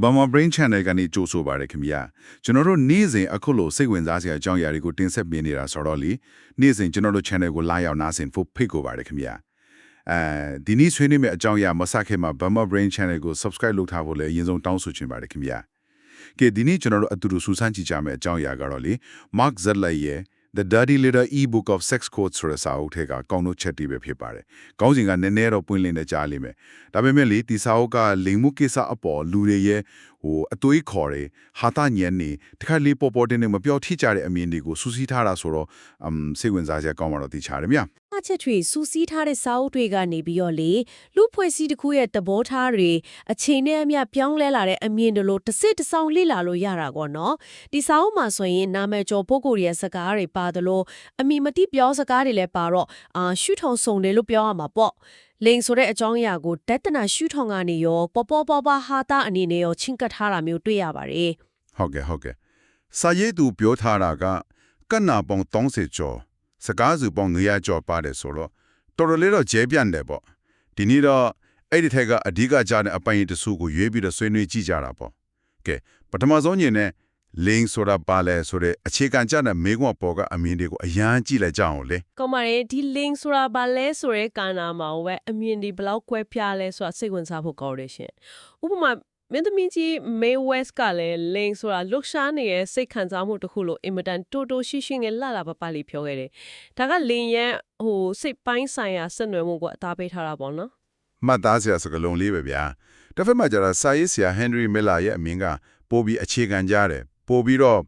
Burma Brain Channel ကနေကြိုဆိုပါရခင်ဗျာကျွန်တော်တို့နေ့စဉ်အခုလိုစိတ်ဝင်စားစရာအကြောင်းအရာတွေကိုတင်ဆက်ပေးနေတာဆိုတော့လေနေ့စဉ်ကျွန်တော်တို့ channel ကိုလာရောက်နားဆင်ဖို့ဖိတ်ကိုပါရခင်ဗျာအဲဒီနေ့ဆွေးနွေးမယ့်အကြောင်းအရာမဆက်ခင်မှာ Burma Brain Channel ကို subscribe လုပ်ထားဖို့လည်းအရင်ဆုံးတောင်းဆိုချင်ပါတယ်ခင်ဗျာကဲဒီနေ့ကျွန်တော်တို့အတူတူစူးစမ်းကြည့်ကြမယ့်အကြောင်းအရာကတော့လေ Mark Zedler ရဲ့ The Dirty Little E-book of Sex Codes ဆိုတဲ့စာအုပ်ထဲကကောင်းတို့ချက်တွေပဲဖြစ်ပါတယ်။ကောင်းစဉ်ကနည်းနည်းတော့ပွင့်လင်းနေကြလိမ့်မယ်။ဒါပေမဲ့လေဒီစာအုပ်ကလိမ်မှုကိစ္စအပေါ်လူတွေရဲ့ဟိုအသွေးခေါ်တယ်ဟာတာညံနေတခါလေးပေါ်ပေါ်တင်းနေမပြောထိကြတဲ့အမြင်တွေကိုစူးစီးထားတာဆိုတော့အမ်စိတ်ဝင်စားစရာကောင်းမှတော့သိချတယ်ဗျာ အချက်တွေစူးစီးထားတဲ့စာအုပ်တွေကနေပြီးတော့လေလူဖွဲ့စည်းတစ်ခုရဲ့သဘောထားတွေအချိန်နဲ့အမျှပြောင်းလဲလာတဲ့အမြင်တွေလို့တစ်စစ်တစ်ဆောင်လေ့လာလို့ရတာကောနော်ဒီစာအုပ်မှာဆိုရင်နာမည်ကျော်ပုဂ္ဂိုလ်ရဲ့စကားတွေပါတယ်လို့အမိမတိပြောစကားတွေလည်းပါတော့အာရှုထောင်စုံတယ်လို့ပြောရမှာပေါ့လိန်ဆိုတဲ့အကြောင်းအရာကိုဒက်တနာရှုထောင်ကနေရောပေါ်ပေါ်ပေါ်ပါဟာတာအနေနဲ့ရောချင်းကပ်ထားတာမျိုးတွေ့ရပါတယ်ဟုတ်ကဲ့ဟုတ်ကဲ့စာရေးသူပြောထားတာကကန္နာပေါင်း30ကျော် စကားစုပေါင်း900ကျော်ပါတယ်ဆိုတော့တော်တော်လေးတော့ကျဲပြန့်တယ်ပေါ့ဒီနေ့တော့အဲ့ဒီထက်ကအဓိကကြတဲ့အပိုင်းတစ်စုကိုရွေးပြီးတော့ဆွေးနွေးကြည့်ကြတာပေါ့ကဲပထမဆုံးညင်နဲ့လင်းဆိုတာပါလဲဆိုတဲ့အခြေခံကြတဲ့မေကွန်ပေါ်ကအမြင်တွေကိုအရန်ကြည့်လိုက်ကြအောင်လေကောင်းပါတယ်ဒီ link ဆိုတာဘာလဲဆိုရဲကာနာမှာဝဲအမြင်ဒီဘယ်လောက်ကွဲပြားလဲဆိုတာစိတ်ဝင်စားဖို့ကောင်းတယ်ရှင်ဥပမာ မင်းသမီးကြီး May West ကလည်း link ဆိုတာလှုပ်ရှားနေတဲ့စိတ်ခံစားမှုတစ်ခုလို့အင်မတန်တိုတိုရှိရှိနဲ့လှလာပပလေးပြောခဲ့တယ်ဒါက link ရဲ့ဟိုစိတ်ပိုင်းဆိုင်ရာဆက်နွယ်မှုကိုအသားပေးထားတာပေါ့နော်မှတ်သားစရာစကားလုံးလေးပဲဗျာတစ်ဖက်မှာကျတော့စာရေးဆရာ Henry Miller ရဲ့အမြင်ကပို့ပြီးအခြေခံကြတယ်ပို့ပြီးတော့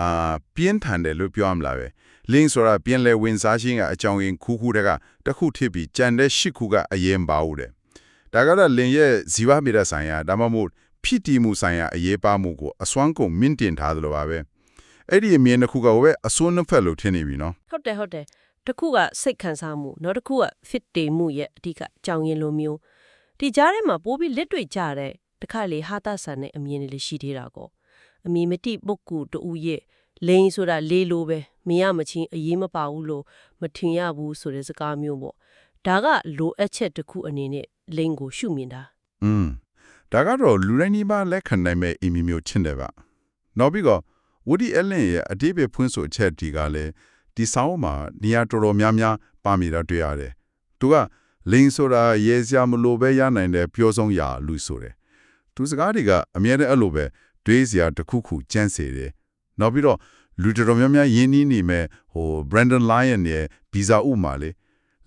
အာပြင်းထန်တယ်လို့ပြောရမလားပဲ link ဆိုတာပြင်းလဲဝင်စားခြင်းကအကြောင်းရင်းခူးခူးတက်ကတစ်ခုထစ်ပြီးကြံတဲ့ရှစ်ခုကအရင်ပါဦးတယ် ဒါကတော့ link ရဲ့ဇီဝမေတ္တာဆိုင်ရာဒါမှမဟုတ်ဖြစ်တည်မှုဆိုင်ရာအရေးပါမှုကိုအစွမ်းကုန်မြင့်တင်ထားသလိုပါပဲအဲ့ဒီအမြင်တစ်ခုကပဲအစွန်းနှစ်ဖက်လို့ထင်နေပြီနော်ဟုတ်တယ်ဟုတ်တယ်တစ်ခုကစိတ်ခံစားမှုနောက်တစ်ခုက fit တည်မှုရဲ့အဓိကအကြောင်းရင်းလိုမျိုးဒီကြားထဲမှာပိုးပြီးလက်တွေ့ကြတဲ့တစ်ခါလေဟာတာဆန်တဲ့အမြင်တွေလည်းရှိသေးတာကောအမီမတိပုဂ္ဂိုလ်တူရဲ့လိန်ဆိုတာလေးလိုပဲမရမချင်းအရေးမပါဘူးလို့မထင်ရဘူးဆိုတဲ့စကားမျိုးပေါ့ဒါကလိုအပ်ချက်တစ်ခုအနေနဲ့ လိန်ကိုရှုမြင်တာอืมဒါကတော့လူတိုင်းဒီမှာလက်ခံနိုင်မဲ့အီမီမျိုးချင်းတယ်ပါနောက်ပြီးတော့ Woody Allen ရဲ့အတိပ္ပယ်ဖွင့်ဆိုချက်ဒီကလည်းဒီဆောင်းမှာနေရာတော်တော်များများပါမိတာတွေ့ရတယ်သူကလိန်ဆိုတာရဲစရာမလိုပဲရနိုင်တဲ့ပြောဆုံးရာလူဆိုတယ်သူစကားတွေကအမြဲတမ်းအဲ့လိုပဲတွေးစရာတစ်ခုခုကြမ်းစေတယ်နောက်ပြီးတော့လူတော်တော်များများယင်းနှီးနေမဲ့ဟို Brandon Lyon ရဲ့ဗီဇာဥမာလေ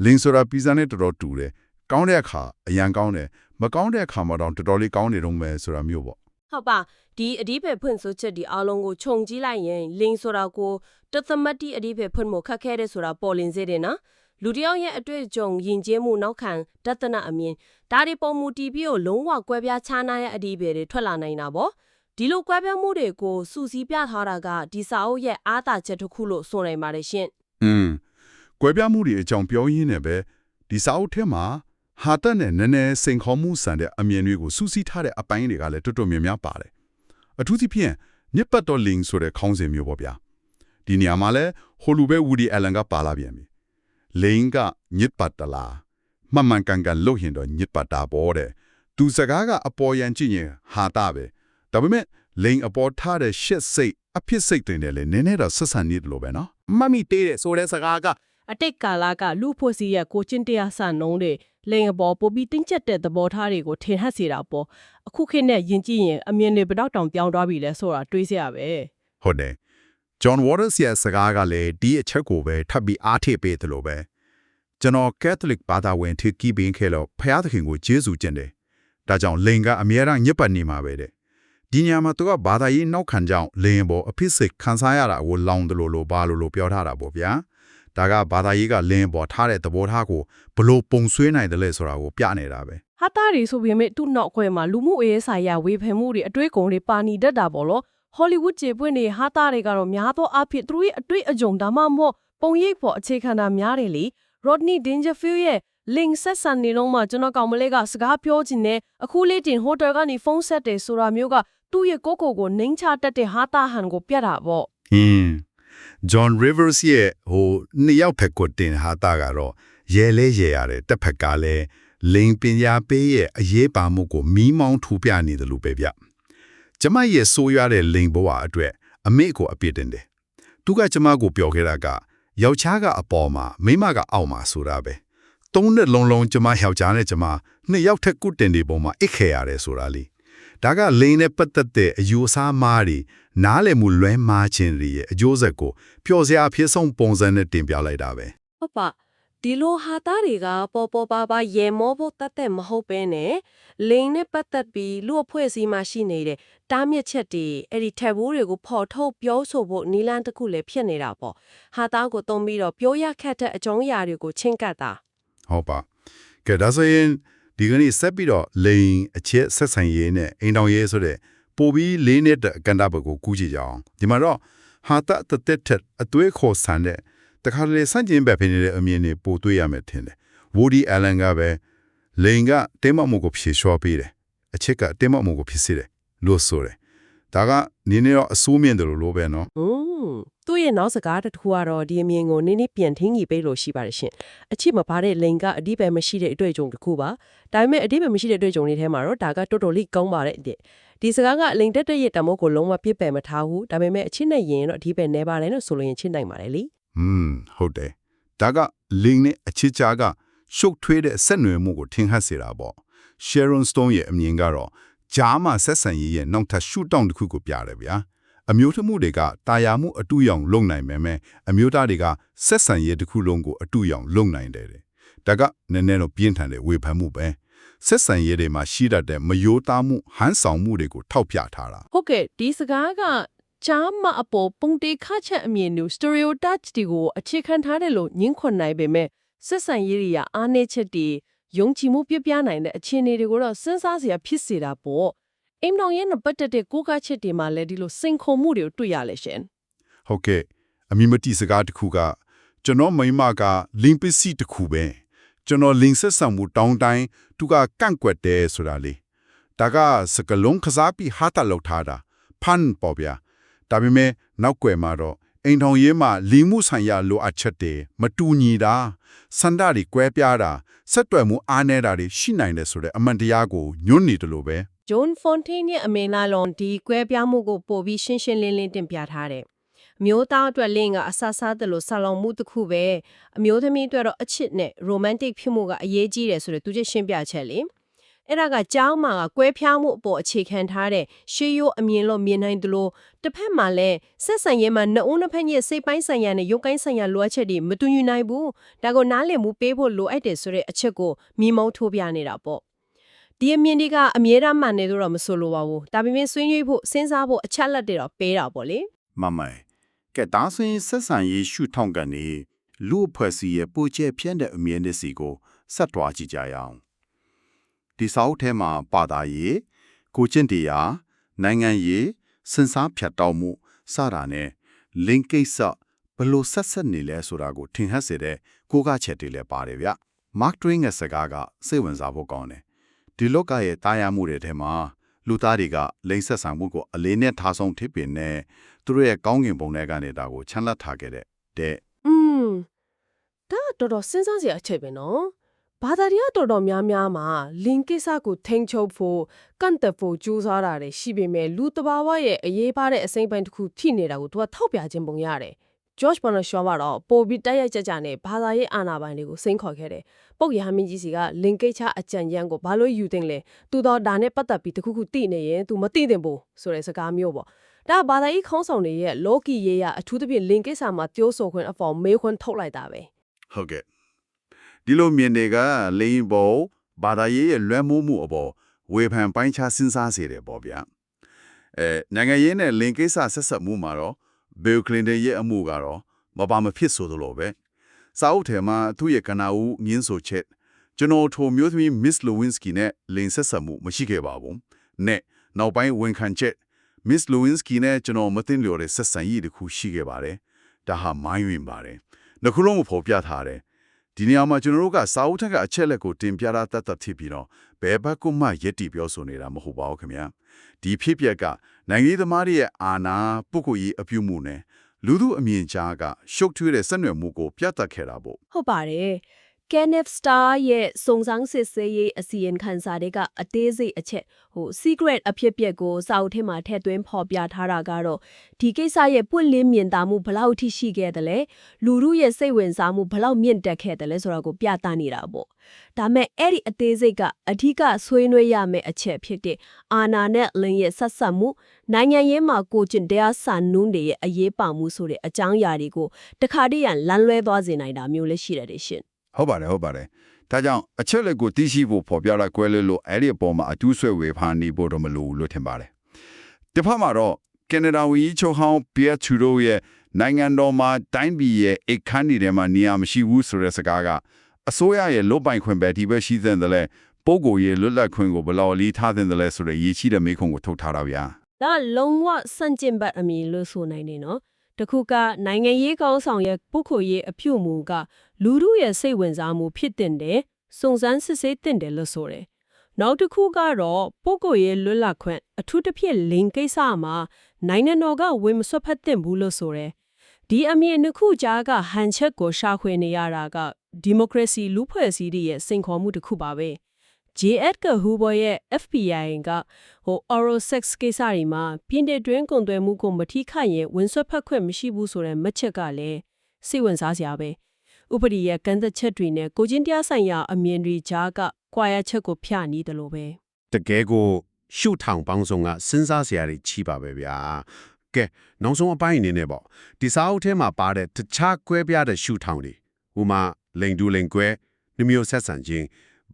လိန်ဆိုတာဗီဇာနဲ့တော်တော်တူတယ် ကောင်းတဲ့အခါအရန်ကောင်းတယ်မကောင်းတဲ့အခါမှာတော့တော်တော်လေးကောင်းနေတော့မယ်ဆိုတာမျိုးပေါ့ဟုတ်ပါဒီအဓိပ္ပာယ်ဖွင့်ဆိုချက်ဒီအားလုံးကိုခြုံကြည့်လိုက်ရင်လိန်ဆိုတာကိုတသမတ်တိအဓိပ္ပာယ်ဖွင့်ဖို့ခက်ခဲတဲ့ဆိုတာပေါ်လင်းစေတယ်နော်လူတစ်ယောက်ရဲ့အတွေ့အကြုံယဉ်ကျေးမှုနောက်ခံတသနာအမြင်ဒါတွေပုံမူတည်ပြီးတော့လုံးဝကွဲပြားခြားနားရဲ့အဓိပ္ပာယ်တွေထွက်လာနိုင်တာပေါ့ဒီလိုကွဲပြားမှုတွေကိုစူးစီးပြထားတာကဒီစာအုပ်ရဲ့အားသာချက်တစ်ခုလို့ဆိုနိုင်ပါတယ်ရှင်อืมကွဲပြားမှုတွေအကြောင်းပြောရင်းနဲ့ပဲဒီစာအုပ်ထဲမှာ ဟာတက်နဲ့နည်းနည်းစိန်ခေါ်မှုဆန်တဲ့အမြင်တွေကိုစူးစီးထားတဲ့အပိုင်းတွေကလည်းတော်တော်များများပါတယ်အထူးသဖြင့်မြစ်ပတ်တော်လင်းဆိုတဲ့ခေါင်းစဉ်မျိုးပေါ့ဗျာဒီနေရာမှာလဲဟိုလူပဲဝူဒီအလန်ကပါလာပြန်ပြီလင်းကညစ်ပတ်တလားမှန်မှန်ကန်ကန်လို့ရင်တော့ညစ်ပတ်တာပေါ့တဲ့သူစကားကအပေါ်ယံကြည့်ရင်ဟာတာပဲဒါပေမဲ့လိန်အပေါ်ထားတဲ့ရှစ်စိတ်အဖြစ်စိတ်တွေနဲ့လည်းနည်းနည်းတော့ဆက်ဆံနေတယ်လို့ပဲနော်မတ်မိတေးတဲ့ဆိုတဲ့စကားကအတိတ်ကာလကလူဖို့စီရဲ့ကိုချင်းတရားဆန်နှုံးတဲ့ လိန်အပေါ်ပိုပြီးတင်းကျပ်တဲ့သဘောထားတွေကိုထင်ဟပ်စေတာပေါ့အခုခေတ်နဲ့ယဉ်ကြည့်ရင်အမြင်တွေဘယ်တော့တောင်ပြောင်းသွားပြီလဲဆိုတာတွေးစရာပဲဟုတ်တယ် John Waters ရဲ့စကားကလည်းဒီအချက်ကိုပဲထပ်ပြီးအားထည့်ပေးတယ်လို့ပဲကျွန်တော် Catholic ဘာသာဝင်ထိကီးပင်ခဲလို့ဖျားသခင်ကိုကျေးဇူးတင်တယ်ဒါကြောင့်လိန်ကအမြဲတမ်းညစ်ပတ်နေမှာပဲတဲ့ဒီညမှာသူကဘာသာရေးနောက်ခံကြောင့်လိန်ဘောအဖြစ်စိတ်ခံစားရတာကိုလောင်တယ်လို့လို့ဘာလို့လို့ပြောထားတာပေါ့ဗျာ ဒါကဘာသာရေးကလင်းပေါ်ထားတဲ့သဘောထားကိုဘလို့ပုံဆွေးနိုင်တယ်လဲဆိုတာကိုပြနေတာပဲဟာတာတွေဆိုပေမဲ့သူ့နောက်ခွဲမှာလူမှုရေးဆိုင်ရာဝေဖန်မှုတွေအတွေ့အကြုံတွေပါနေတတ်တာပေါ့လို့ဟောလိဝုဒ်ကျေပွင့်တွေဟာတာတွေကတော့များသောအားဖြင့်သူတို့ရဲ့အတွေ့အကြုံဒါမှမဟုတ်ပုံရိပ်ပေါ်အခြေခံတာများတယ်လေ Rodney Dangerfield ရဲ့ link ဆက်ဆံနေတော့မှကျွန်တော်ကောင်မလေးကစကားပြောချင်တယ်အခုလေးတင်ဟိုတယ်ကနေဖုန်းဆက်တယ်ဆိုတာမျိုးကသူ့ရဲ့ကိုကိုကိုနှိမ့်ချတတ်တဲ့ဟာတာဟန်ကိုပြတာပေါ့ဟင်း John Rivers ရဲ့ဟိုနှစ်ယောက်ဖက်ကိုတင်ဟာတာကတော့ရဲလဲရဲရတယ်တစ်ဖက်ကလည်းလိန်ပညာပေးရဲ့အရေးပါမှုကိုမီးမောင်းထူပြနေတယ်လို့ပဲဗျကျမရဲ့ဆိုးရွားတဲ့လိန်ဘဝအတွက်အမေကိုအပြစ်တင်တယ်သူကကျမကိုပြောခဲ့တာကယောက်ျားကအပေါ်မှာမိန်းမကအောက်မှာဆိုတာပဲသုံးနှစ်လုံးလုံးကျမယောက်ျားနဲ့ကျမနှစ်ယောက်ထက်ကုတင်ဒီပုံမှာအိတ်ခဲရတယ်ဆိုတာလေ ဒါကလိန်နဲ့ပတ်သက်တဲ့အယူအဆမားတွေနားလည်မှုလွဲမှားခြင်းတွေရဲ့အကျိုးဆက်ကိုပျော်စရာအဖြစ်ဆုံးပုံစံနဲ့တင်ပြလိုက်တာပဲဟုတ်ပါဒီလိုဟာသားတွေကပေါ်ပေါ်ပါပါရေမောဖို့တတ်တဲ့မဟုတ်ပဲနဲ့လိန်နဲ့ပတ်သက်ပြီးလူအဖွဲ့အစည်းမှရှိနေတဲ့တားမြစ်ချက်တွေအဲ့ဒီထက်ဘူးတွေကိုဖော်ထုတ်ပြောဆိုဖို့နီလန်းတစ်ခုလည်းဖြစ်နေတာပေါ့ဟာသားကိုတုံးပြီးတော့ပြောရခက်တဲ့အကြောင်းအရာတွေကိုချင်းကပ်တာဟုတ်ပါကဲဒါဆိုရင် ဒီကနေ့ဆက်ပြီးတော့လိန်အချက်ဆက်ဆံရေးနဲ့အိမ်တော်ရေးဆိုတဲ့ပိုပြီးလေးနဲ့တဲ့အကန်တာဘက်ကိုကူးကြည့်ကြအောင်ဒီမှာတော့ဟာတတတက်တက်အသွေးခေါ်ဆန်တဲ့တခါတလေစန့်ကျင်ဘက်ဖြစ်နေတဲ့အမြင်တွေပိုတွေ့ရမယ်ထင်တယ် Woody Allen ကပဲလိန်ကတင်းမမှုကိုဖြေလျှော့ပေးတယ်အချက်ကတင်းမမှုကိုဖြစ်စေတယ်လို့ဆိုတယ် ဒါကနင်းနေတော့အစိုးမြင့်တယ်လို့လို့ပဲနော် อืมသူ့ရဲ့နောက်စကားတစ်ခုကတော့ဒီအမြင်ကိုနည်းနည်းပြန်ထင်းကြီးပေးလို့ရှိပါတယ်ရှင်အချစ်မပါတဲ့လိန်ကအဓိပ္ပာယ်မရှိတဲ့အတွေ့အကြုံတစ်ခုပါဒါပေမဲ့အဓိပ္ပာယ်မရှိတဲ့အတွေ့အကြုံတွေထဲမှာတော့ဒါကတော်တော်လေးကောင်းပါတယ်တဲ့ဒီစကားကလိန်တက်တဲ့ရဲ့တမိုးကိုလုံးဝပြစ်ပယ်မထားဘူးဒါပေမဲ့အချစ်နဲ့ရင်တော့အဓိပ္ပာယ်နေပါတယ်လို့ဆိုလို့ရင်ချစ်နိုင်ပါတယ်လी อืมဟုတ်တယ်ဒါကလိန်နဲ့အချစ်ချာကရှုပ်ထွေးတဲ့ဆက်နွယ်မှုကိုထင်ဟပ်စေတာပေါ့ Sharon Stone ရဲ့အမြင်ကတော့ ဂျားမှာဆက်ဆံရေးရဲ့နောက်ထပ်ရှုထောင့်တစ်ခုကိုပြတယ်ဗျာအမျိုးထမှုတွေကတာယာမှုအတူရောင်လုံနိုင်မယ်မဲ့အမျိုးသားတွေကဆက်ဆံရေးတစ်ခုလုံးကိုအတူရောင်လုံနိုင်တယ်တဲ့ဒါကနည်းနည်းတော့ပြင်းထန်တဲ့ဝေဖန်မှုပဲဆက်ဆံရေးတွေမှာရှိတတ်တဲ့မယိုးသားမှုဟန်ဆောင်မှုတွေကိုထောက်ပြထားတာဟုတ်ကဲ့ဒီစကားကချားမအပေါ်ပုံတေခတ်ချက်အမြင်မျိုး stereotypes တွေကိုအခြေခံထားတယ်လို့ညှင်းခွန်နိုင်ပေမဲ့ဆက်ဆံရေးတွေရအားနည်းချက်တွေ ယုံကြည်မှုပြပြနိုင်တဲ့အခြေအနေတွေကိုတော့စဉ်းစားစရာဖြစ်စေတာပေါ့အိမ်တော်ရဲ့နပတ်သက်တဲ့ကိုးကားချက်တွေမှာလည်းဒီလိုစိန်ခုံမှုတွေကိုတွေ့ရလဲရှင်ဟုတ်ကဲ့အမိမတိစကားတစ်ခုကကျွန်တော်မိန်းမကလင်းပစ္စည်းတစ်ခုပဲကျွန်တော်လင်းဆက်ဆံမှုတောင်းတိုင်းသူကကန့်ကွက်တယ်ဆိုတာလေဒါကစကလုံးခစားပြီးဟာတာလောက်ထားတာဖန်ပေါ်ဗျာဒါပေမဲ့နောက်ွယ်မှာတော့ အိမ်ထောင်ရေးမှာလီမှုဆိုင်ရာလိုအပ်ချက်တွေမတူညီတာစန္ဒတွေကွဲပြားတာဆက်တွယ်မှုအားနည်းတာတွေရှိနိုင်တယ်ဆိုတဲ့အမှန်တရားကိုညွှန်းနေတယ်လို့ပဲဂျွန်ဖွန်တိန်းရဲ့အမေလာလွန်ဒီကွဲပြားမှုကိုပို့ပြီးရှင်းရှင်းလင်းလင်းတင်ပြထားတယ်အမျိုးသားအတွက်လင်းကအဆဆတယ်လို့ဆာလောင်မှုတစ်ခုပဲအမျိုးသမီးအတွက်တော့အချစ်နဲ့ romantic ဖြစ်မှုကအရေးကြီးတယ်ဆိုတဲ့သူချင်းရှင်းပြချက်လေ အဲ့ဒါကကြောင်းမှာကကွဲပြားမှုအပေါ်အခြေခံထားတဲ့ရှေးရိုးအမြင်လို့မြင်နိုင်တယ်လို့တစ်ဖက်မှာလည်းဆက်ဆံရေးမှာနှစ်ဦးနှစ်ဖက်ရဲ့စိတ်ပိုင်းဆိုင်ရာနဲ့ရုပ်ကိုင်းဆိုင်ရာလိုအပ်ချက်တွေမတူညီနိုင်ဘူးဒါကိုနားလည်မှုပေးဖို့လိုအပ်တယ်ဆိုတဲ့အချက်ကိုမိမုံထိုးပြနေတာပေါ့ဒီအမြင်တွေကအမြဲတမ်းမှန်တယ်လို့တော့မဆိုလိုပါဘူးဒါပေမဲ့ဆွေးနွေးဖို့စဉ်းစားဖို့အချက်လက်တွေတော့ပေးတာပေါ့လေမမန်ကဲဒါဆိုရင်ဆက်ဆံရေးရှုထောင့်ကနေလူအဖွဲ့အစည်းရဲ့ပိုကျဲဖြန့်တဲ့အမြင်နဲ့စီကိုဆက်တွားကြည့်ကြရအောင် ဒီစာအုပ်ထဲမှာပါတာရေးကိုကျင့်တရားနိုင်ငံရေးစင်စားဖြတ်တောက်မှုစတာနဲ့လင်ကိစ္စဘယ်လို့ဆက်ဆက်နေလဲဆိုတာကိုထင်ဟပ်စေတဲ့ကိုကချက်တွေလည်းပါတယ်ဗျ Mark Twain ရဲ့စကားကစိတ်ဝင်စားဖို့ကောင်းတယ်ဒီလောကရဲ့တာယာမှုတွေထဲမှာလူသားတွေကလိမ့်ဆက်ဆံမှုကိုအလေးနဲ့ထားဆုံးဖြစ်ပင်နဲ့သူတို့ရဲ့ကောင်းကင်ဘုံထဲကနေဒါကိုချမ်းလက်ထားခဲ့တဲ့တဲ့อืมဒါကတော်တော်စဉ်းစားစရာအချက်ပဲနော် ဘာသာတရားတော်တော်များများမှာလင်ကိစ္စကိုထိန်းချုပ်ဖို့ကန့်သက်ဖို့ကြိုးစားတာတွေရှိပေမဲ့လူတဘာဝရဲ့အရေးပါတဲ့အစိမ့်ပိုင်းတစ်ခုထိနေတာကိုသူကထောက်ပြခြင်းပုံရတယ် George Bernard Shaw ကတော့ပိုပြီးတိုက်ရိုက်ကြကြနဲ့ဘာသာရေးအာဏာပိုင်တွေကိုစိန်ခေါ်ခဲ့တယ်။ပုတ်ရဟမင်းကြီးစီကလင်ကိတ်ချအကြံဉာဏ်ကိုဘာလို့ယူတင်လဲ။သူတော့ဒါနဲ့ပတ်သက်ပြီးတခုခုသိနေရင် तू မသိသင့်ဘူးဆိုတဲ့စကားမျိုးပေါ့။ဒါကဘာသာရေးခေါင်းဆောင်တွေရဲ့လောကီရေးရအထူးသဖြင့်လင်ကိစ္စမှာ tiêu ဆိုခွင့်အဖော်မေးခွန်းထုတ်လိုက်တာပဲဟုတ်ကဲ့ ဒီလိုမြင်တွေကလိန်ဘောဘာသာရေးရဲ့လွှမ်းမိုးမှုအပေါ်ဝေဖန်ပိုင်းခြားစဉ်းစားစေတယ်ပေါ့ဗျာအဲနိုင်ငံရေးနဲ့လင်ကိစ္စဆက်ဆက်မှုမှာတော့ဘီလ်ကလင်တန်ရဲ့အမှုကတော့မပါမဖြစ်ဆိုသလိုပဲစာအုပ်ထဲမှာသူ့ရဲ့ကနာဦးမြင်းဆိုချက်ကျွန်တော်ထိုမျိုးသမီး Miss Lewinsky နဲ့လင်ဆက်ဆက်မှုမရှိခဲ့ပါဘူး။နဲ့နောက်ပိုင်းဝန်ခံချက် Miss Lewinsky နဲ့ကျွန်တော်မသိလျော်တဲ့ဆက်ဆံရေးတစ်ခုရှိခဲ့ပါတယ်။ဒါဟာမိုင်းဝင်ပါတယ်။နှစ်ခုလုံးကိုဖော်ပြထားတယ်။ ဒီနေရာမှာကျွန်တော်တို့ကစာအုပ်ထက်ကအချက်လက်ကိုတင်ပြတာတတ်တတ်ဖြစ်ပြီးတော့ဘယ်ဘက်ကမှယက်တီပြောဆိုနေတာမဟုတ်ပါဘူးခင်ဗျာ။ဒီဖြစ်ပျက်ကနိုင်ငံရေးသမားတွေရဲ့အာဏာပုဂ္ဂိုလ်ရေးအပြုမှုနဲ့လူသူအမြင်ကြားကရှုပ်ထွေးတဲ့ဆက်နွယ်မှုကိုပြသခဲ့တာပေါ့။ဟုတ်ပါတယ် Kenneth Star ရဲ့စုံစမ်းစစ်ဆေးရေးအစီရင်ခံစာတွေကအသေးစိတ်အချက်ဟို secret အဖြစ်အပျက်ကိုစာအုပ်ထဲမှာထည့်သွင်းဖော်ပြထားတာကတော့ဒီကိစ္စရဲ့ပွင့်လင်းမြင်သာမှုဘယ်လောက်အထိရှိခဲ့တယ်လဲလူမှုရဲ့စိတ်ဝင်စားမှုဘယ်လောက်မြင့်တက်ခဲ့တယ်လဲဆိုတာကိုပြသနေတာပေါ့ဒါမဲ့အဲ့ဒီအသေးစိတ်ကအဓိကဆွေးနွေးရမယ့်အချက်ဖြစ်တဲ့အာနာနဲ့လင်းရဲ့ဆက်ဆက်မှုနိုင်ငံရေးမှာကိုကျင့်တရားစာနုန်းတွေရဲ့အရေးပါမှုဆိုတဲ့အကြောင်းအရာတွေကိုတခါတည်းရန်လမ်းလွဲသွားစေနိုင်တာမျိုးလည်းရှိရတယ်ရှင် ဟုတ်ပါတယ်ဟုတ်ပါတယ်ဒါကြောင့်အချက်လက်ကိုသိရှိဖို့ပေါ်ပြတာကွဲလို့လို့အဲ့ဒီအပေါ်မှာအတူးဆွဲဝေဖန်နေဖို့တော့မလိုဘူးလို့ထင်ပါတယ်တစ်ဖက်မှာတော့ကနေဒါဝန်ကြီးချုပ်ဟောင်းပီယက်ချူရိုရဲ့နိုင်ငံတော်မှာတိုင်းပြည်ရဲ့အခန်းကြီးထဲမှာနေရာမရှိဘူးဆိုတဲ့စကားကအစိုးရရဲ့လွတ်ပိုင်ခွင့်ပဲဒီပဲရှိသင့်တယ်လေပုံကိုယ်ရဲ့လွတ်လပ်ခွင့်ကိုဘယ်လောက်အလေးထားသင့်တယ်လဲဆိုတဲ့ရည်ရှိတဲ့မေးခွန်းကိုထုတ်ထားတာဗျာဒါလုံးဝစန့်ကျင်ဘတ်အမည်လို့ဆိုနိုင်နေနော် တခုကနိုင်ငံရေးကောင်းဆောင်ရဲ့ပုဂ္ဂိုလ်ရေးအပြုအမူကလူမှုရဲ့စိတ်ဝင်စားမှုဖြစ်တဲ့တယ်စုံစမ်းစစ်ဆေးတဲ့တယ်လို့ဆိုတယ်နောက်တစ်ခုကတော့ပုဂ္ဂိုလ်ရေးလွတ်လပ်ခွင့်အထူးသဖြင့်လင်ကိစ္စမှာနိုင်ငံတော်ကဝင်မဆွတ်ဖက်တဲ့ဘူးလို့ဆိုတယ်ဒီအမြင်နှစ်ခုကြားကဟန်ချက်ကိုရှာဖွေနေရတာကဒီမိုကရေစီလူ့ဖွဲ့စည်းရဲ့စိန်ခေါ်မှုတစ်ခုပါပဲ J. Edgar Hoover ရဲ့ FBI ကဟို oral sex ကိစ္စတွေမှာပြည်내တွင်းကုန်သွယ်မှုကိုမထိခိုက်ရင်ဝန်ဆွတ်ဖက်ခွင့်မရှိဘူးဆိုတဲ့မှတ်ချက်ကလည်းစိတ်ဝင်စားစရာပဲဥပဒေရဲ့ကန့်သက်ချက်တွေနဲ့ကိုချင်းတရားဆိုင်ရာအမြင်တွေကြားကကွာရချက်ကိုဖျနေတယ်လို့ပဲတကယ်ကိုရှုထောင်ပေါင်းစုံကစဉ်းစားစရာတွေချီပါပဲဗျာကဲနောက်ဆုံးအပိုင်းအနေနဲ့ပေါ့ဒီစာအုပ်ထဲမှာပါတဲ့တခြားကွဲပြားတဲ့ရှုထောင်တွေဥမာလိန်ဒူလိန်ကွဲနှမျိုးဆက်ဆံခြင်း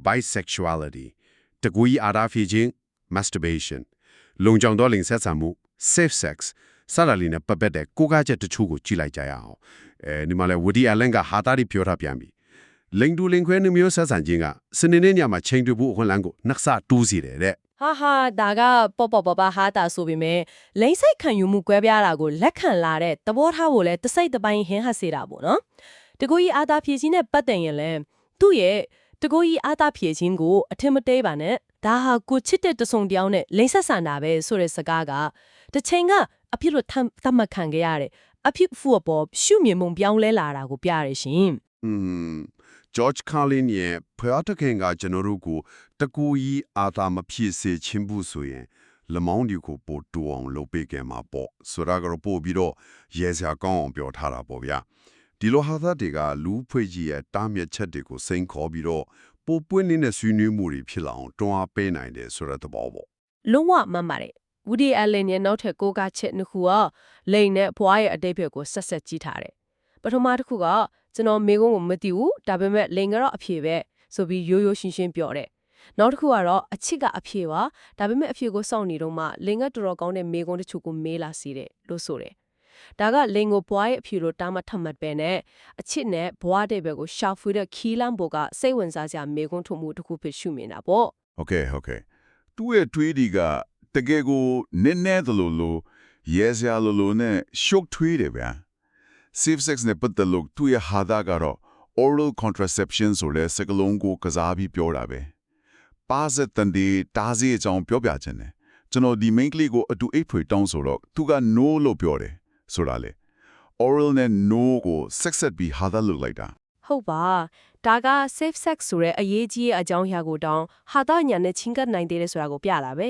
bisexuality တကူကြီးအာရာဖီခြင်း masturbation လုံကြောင်သောလိန်ဆက်ဆံမှု safe sex စတာလီနဲ့ပတ်သက်တဲ့ကိုးကားချက်တချို့ကိုကြည့်လိုက်ကြရအောင်အဲဒီမှာလဲ Woody Allen ကဟာတာရီပြောထားပြန်ပြီလိန်ဒူလိန်ခွဲနှမျိုးဆက်ဆံခြင်းကစနေနေ့ညမှာချိန်တူဖို့အခွင့်အလမ်းကိုနှက်ဆတူးစီတယ်တဲ့ဟာဟာဒါကပေါ့ပေါ့ပပဟာတာဆိုပေမဲ့လိမ့်ဆိုင်ခံယူမှုကွဲပြားတာကိုလက်ခံလာတဲ့သဘောထားကိုလည်းတစ်စိတ်တစ်ပိုင်းဟင်းဟတ်စေတာပေါ့နော်တကူကြီးအာသာဖြည့်ချင်းနဲ့ပတ်သက်ရင်လည်းသူ့ရဲ့ တကူကြီးအာသာဖြည့်ချင်းကိုအထင်မသေးပါနဲ့ဒါဟာကိုချစ်တဲ့တဆုံတယောက်နဲ့လိမ့်ဆက်ဆန်တာပဲဆိုတဲ့စကားကတစ်ချိန်ကအဖြစ်လို့သတ်မှတ်ခံခဲ့ရတယ်အဖြစ်ဖူအပေါ်ရှုမြင်မှုပြောင်းလဲလာတာကိုပြရရှင်อืม George Carlin ရဲ့ဖျားတခင်ကကျွန်တော်တို့ကိုတကူကြီးအာသာမဖြစ်စေခြင်းဘူးဆိုရင်လမောင်းဒီကိုပို့တူအောင်လုပ်ပေးကြမှာပေါ့ဆိုတော့ကတော့ပို့ပြီးတော့ရဲစရာကောင်းအောင်ပြောထားတာပေါ့ဗျာ ဒီလိုဟာသားတွေကလူဖွဲ့ကြီးရဲ့တားမြစ်ချက်တွေကိုစိန်ခေါ်ပြီးတော့ပိုပွင့်နေတဲ့ဆွေးနွေးမှုတွေဖြစ်လာအောင်တွန်းအားပေးနိုင်တယ်ဆိုတဲ့သဘောပေါ့လုံးဝမှန်ပါတယ်ဝူဒီအလန်ရဲ့နောက်ထပ်ကိုးကားချက်နှစ်ခုကလိန်နဲ့ဘွားရဲ့အတိတ်ဘက်ကိုဆက်ဆက်ကြည့်ထားတယ်ပထမတစ်ခုကကျွန်တော်မိကုန်းကိုမသိဘူးဒါပေမဲ့လိန်ကတော့အဖြေပဲဆိုပြီးရိုးရိုးရှင်းရှင်းပြောတယ်နောက်တစ်ခုကတော့အချစ်ကအဖြေပါဒါပေမဲ့အဖြေကိုစောင့်နေတော့မှလိန်ကတော်တော်ကောင်းတဲ့မိကုန်းတချို့ကိုမေးလာစီတယ်လို့ဆိုတယ် ဒါကလိန်ကိုဘွားရဲ့အဖြေလို့တားမထမှတ်ပဲနဲ့အချစ်နဲ့ဘွားတဲ့ဘက်ကိုရှာဖွေတဲ့ခီးလန်းဘောကစိတ်ဝင်စားစရာမိကုန်းထုံမှုတစ်ခုဖြစ်ရှုမြင်တာပေါ့ဟုတ်ကဲ့ဟုတ်ကဲ့သူ့ရဲ့တွေးဒီကတကယ်ကိုနည်းနည်းသလိုလိုရဲစရာလိုလိုနဲ့ရှုပ်ထွေးတယ်ဗျာ safe sex နဲ့ပတ်သက်လို့သူ့ရဲ့ဟာသာကတော့ oral contraception ဆိုတဲ့စကားလုံးကိုကစားပြီးပြောတာပဲပါစက်တန်ဒီတားစီအကြောင်းပြောပြခြင်းတယ်ကျွန်တော်ဒီ main ကလေးကိုအတူအိတ်ဖွေတောင်းဆိုတော့သူက no လို့ပြောတယ် ဆိုတာလေ oral နဲ့ no ကို sex ဆက်ပြီးဟာသာလုပ်လိုက်တာဟုတ်ပါဒါက safe sex ဆိုတဲ့အရေးကြီးတဲ့အကြောင်းအရာကိုတောင်းဟာတာညာနဲ့ချင်းကပ်နိုင်သေးတယ်ဆိုတာကိုပြတာပဲ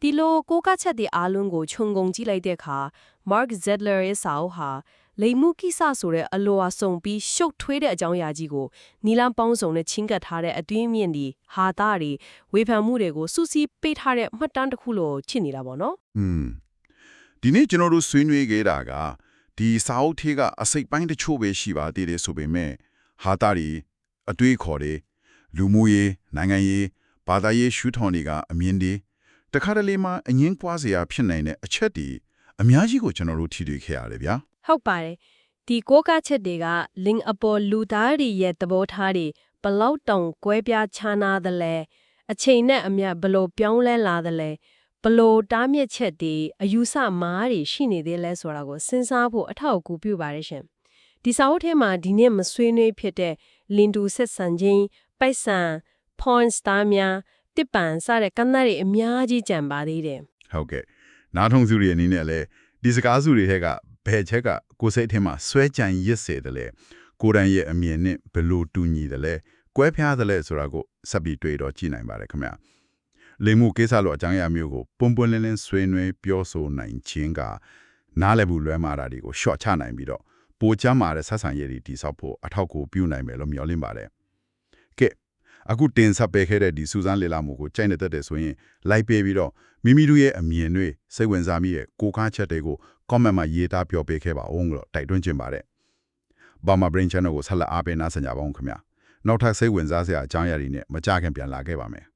ဒီလိုကိုကချက်တဲ့အားလုံးကိုခြုံငုံကြည့်လိုက်တဲ့အခါ Mark Zedler ရဲ့စာအုပ်ဟာလိမ်မှုကိစ္စဆိုတဲ့အလိုအဆုံပြီးရှုပ်ထွေးတဲ့အကြောင်းအရာကြီးကိုနီလန်ပေါင်းစုံနဲ့ချင်းကပ်ထားတဲ့အတွင်းမြင့်ဒီဟာတာတွေဝေဖန်မှုတွေကိုစူးစီးပေးထားတဲ့မှတ်တမ်းတစ်ခုလို့ချစ်နေတာပေါ့နော်อืม ဒီနေ့ကျွန်တော်တို့ဆွေးနွေးခဲ့တာကဒီစာအုပ်ထဲကအစိတ်ပိုင်းတချို့ပဲရှိပါသေးတယ်ဆိုပေမဲ့ဟာတာရီအတွေးခေါ်တယ်လူမှုရေးနိုင်ငံရေးဘာသာရေးရှုထောင့်တွေကအမြင်တွေတခါတလေမှအငင်းပွားစရာဖြစ်နိုင်တဲ့အချက်တွေအများကြီးကိုကျွန်တော်တို့ထိတွေ့ခဲ့ရတယ်ဗျာဟုတ်ပါတယ်ဒီကိုကချက်တွေက link အပေါ်လူသားတွေရဲ့သဘောထားတွေဘလောက်တောင်ကွဲပြားခြားနားသလဲအချိန်နဲ့အမျှဘလို့ပြောင်းလဲလာသလဲ ဘလို့တားမြစ်ချက်တွေအယူဆမားတွေရှိနေသေးလဲဆိုတာကိုစဉ်းစားဖို့အထောက်အကူပြုပါတယ်ရှင်ဒီစာအုပ်ထဲမှာဒီနေ့မဆွေးနွေးဖြစ်တဲ့လင်တူဆက်ဆံခြင်းပိုက်ဆံ point star များတစ်ပံစတဲ့ကဏ္ဍတွေအများကြီးကြံပါသေးတယ်ဟုတ်ကဲ့နားထုံစုတွေအနေနဲ့လည်းဒီစကားစုတွေထက်ကဘယ်ချက်ကကိုယ်စိတ်ထဲမှာဆွဲကြံရစ်စေတယ်လေကိုယ်တိုင်ရဲ့အမြင်နဲ့ဘယ်လိုတူညီတယ်လဲကွဲပြားတယ်လဲဆိုတာကိုဆက်ပြီးတွေ့တော့ကြည့်နိုင်ပါတယ်ခင်ဗျ လိမ်မှုကိစ္စလိုအကြောင်းအရာမျိုးကိုပုံပွင့်လင်းလင်းဆွေးနွေးပြောဆိုနိုင်ခြင်းကနားလည်ဘူးလွဲမှားတာတွေကို short ချနိုင်ပြီးတော့ပိုချမ်းမာတဲ့ဆက်ဆံရေးတွေတည်ဆောက်ဖို့အထောက်အကူပြုနိုင်မယ်လို့မျှော်လင့်ပါတယ်ကဲအခုတင်ဆက်ပေးခဲ့တဲ့ဒီစူဇန်လေလာမှုကိုကြိုက်နေတတ်တယ်ဆိုရင် like ပေးပြီးတော့မိမိတို့ရဲ့အမြင်တွေစိတ်ဝင်စားမိရဲ့ကိုကားချက်တွေကို comment မှာရေးသားပြောပေးခဲ့ပါဦးလို့တိုက်တွန်းချင်ပါတယ်။ Burma Brain Channel ကိုဆက်လက်အားပေးနားဆင်ကြပါဦးခင်ဗျာ။နောက်ထပ်စိတ်ဝင်စားစရာအကြောင်းအရာတွေနဲ့မကြခင်ပြန်လာခဲ့ပါမယ်